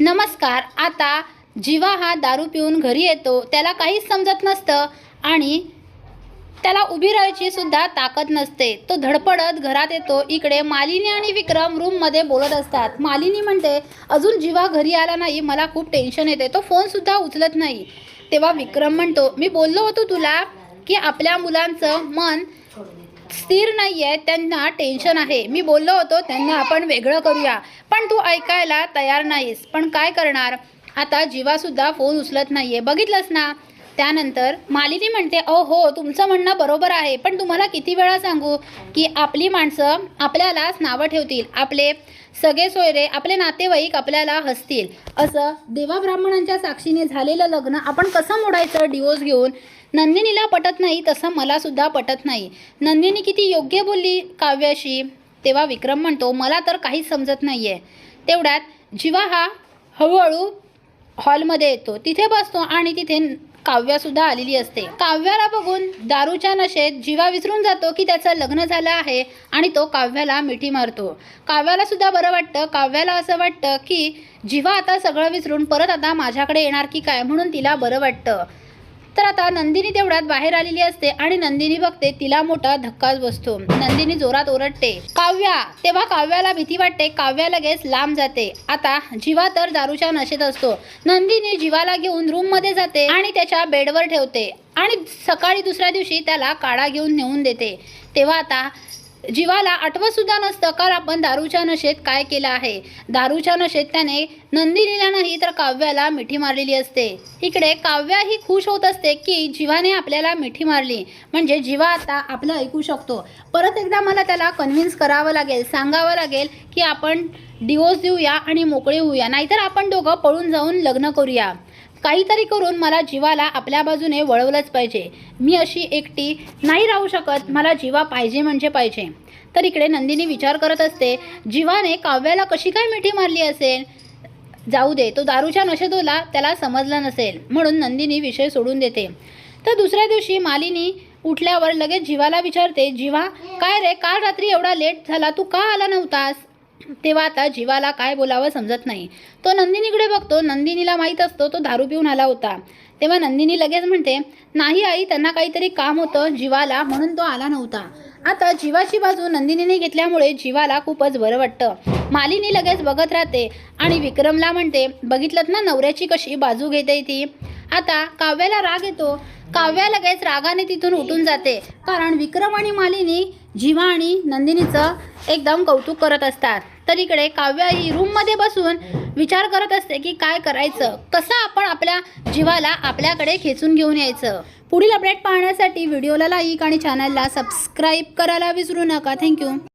नमस्कार आता जीवा हा दारू पिऊन घरी येतो त्याला काहीच समजत नसतं आणि त्याला उभी राहायची सुद्धा ताकद नसते. तो धडपडत घरात येतो इकडे मालिनी आणि विक्रम रूममध्ये बोलत असतात. मालिनी म्हणते अजून जीवा घरी आला नाही मला खूप टेन्शन येते तो फोनसुद्धा उचलत नाही. तेव्हा विक्रम म्हणतो मी बोललो होतो तुला की आपल्या मुलांचं मन स्थिर नाही आहे त्यांना टेन्शन आहे. मी बोललो होतो त्यांना आपण वेगळं करूया. पण तू ऐकायला तयार नाहीस. पण काय करणार? आता जीवासुद्धा फोन उचलत नाही आहे बघितलंस ना? त्यानंतर मालिनी म्हणते अहो हो तुमचं म्हणणं बरोबर आहे पण तुम्हाला किती वेळा सांगू की आपली माणसं आपल्यालाच नावं ठेवतील आपले सगळे सोयरे आपले नातेवाईक आपल्याला हसतील. असं देवा ब्राह्मणांच्या साक्षीने झालेलं लग्न आपण कसं मोडायचं? डिवोर्स घेऊन. नंदिनीला पटत नाही तसं मलासुद्धा पटत नाही. नंदिनी किती योग्य बोलली काव्याशी. तेव्हा विक्रम म्हणतो मला तर काहीच समजत नाही आहे तेवढ्यात जीवा हा हळूहळू हॉलमध्ये येतो. तिथे बसतो आणि तिथे काव्यासुद्धा आलेली असते. काव्याला बघून दारूच्या नशेत जीवा विसरून जातो की त्याचं लग्न झालं आहे आणि तो काव्याला मिठी मारतो. काव्याला सुद्धा बरं वाटतं. काव्याला असं वाटतं की जीवा आता सगळं विसरून परत आता माझ्याकडे येणार की काय? म्हणून तिला बरं वाटतं. तर आता नंदिनी तेवढ्यात बाहेर आलेली असते आणि नंदिनी बघते तिला मोठा धक्काच बसतो. नंदिनी जोरात ओरडते काव्या! तेव्हा काव्याला भीती वाटते काव्या लगेच लांब जाते. आता जीवा तर दारूच्या नशेत असतो. नंदिनी जीवाला घेऊन रूममध्ये जाते आणि त्याच्या बेडवर ठेवते आणि सकाळी दुसऱ्या दिवशी त्याला काढा घेऊन नेऊन देते. तेव्हा आता जीवाला आठवत सुद्धा नसतं. काल आपण दारूच्या नशेत काय केलं आहे? दारूच्या नशेत त्याने नंदिनीला नाही तर काव्याला मिठी मारलेली असते. इकडे काव्या ही खुश होत असते की जीवाने आपल्याला मिठी मारली. म्हणजे जीवा आता आपलं ऐकू शकतो. परत एकदा मला त्याला कन्व्हिन्स करावं लागेल सांगावं लागेल की आपण डिवोर्स देऊया आणि मोकळे होऊया. नाहीतर आपण दोघं पळून जाऊन लग्न करूया. काहीतरी करून मला जीवाला आपल्या बाजूने वळवलंच पाहिजे. मी अशी एकटी नाही राहू शकत. मला जीवा पाहिजे म्हणजे पाहिजे. तर इकडे नंदिनी विचार करत असते जीवाने काव्याला कशी काय मिठी मारली असेल? जाऊ दे तो दारूच्या नशेदोला त्याला समजलं नसेल. म्हणून नंदिनी विषय सोडून देते. तर दुसऱ्या दिवशी मालिनी उठल्यावर लगेच जीवाला विचारते जीवा काय रे? काल रात्री एवढा लेट झाला. तू का आला नव्हतास? तेव्हा आता जीवाला काय बोलावं समजत नाही. तो नंदिनीकडे बघतो. नंदिनीला माहीत असतो तो दारू पिऊन आला होता. तेव्हा नंदिनी लगेच म्हणते नाही आई त्यांना काहीतरी काम होतं जीवाला म्हणून तो आला नव्हता. आता जीवाची बाजू नंदिनीने घेतल्यामुळे जीवाला खूपच बरं वाटतं. मालिनी लगेच बघत राहते आणि विक्रमला म्हणते बघितलं ना नवऱ्याची कशी बाजू घेते ती? आता काव्याला राग येतो. काव्या लगेच रागाने तिथून उठून जाते. कारण विक्रम आणि मालिनी जीवा आणि नंदिनीचं एकदम कौतुक करत असतात. तर इकडे काव्या ही रूममध्ये बसून विचार करत असते की काय करायचं? कसं आपण आपल्या जीवाला आपल्याकडे खेचून घेऊन यायचं? पुढील अपडेट पाहण्यासाठी व्हिडिओला लाईक आणि चॅनलला सबस्क्राईब करायला विसरू नका. थँक्यू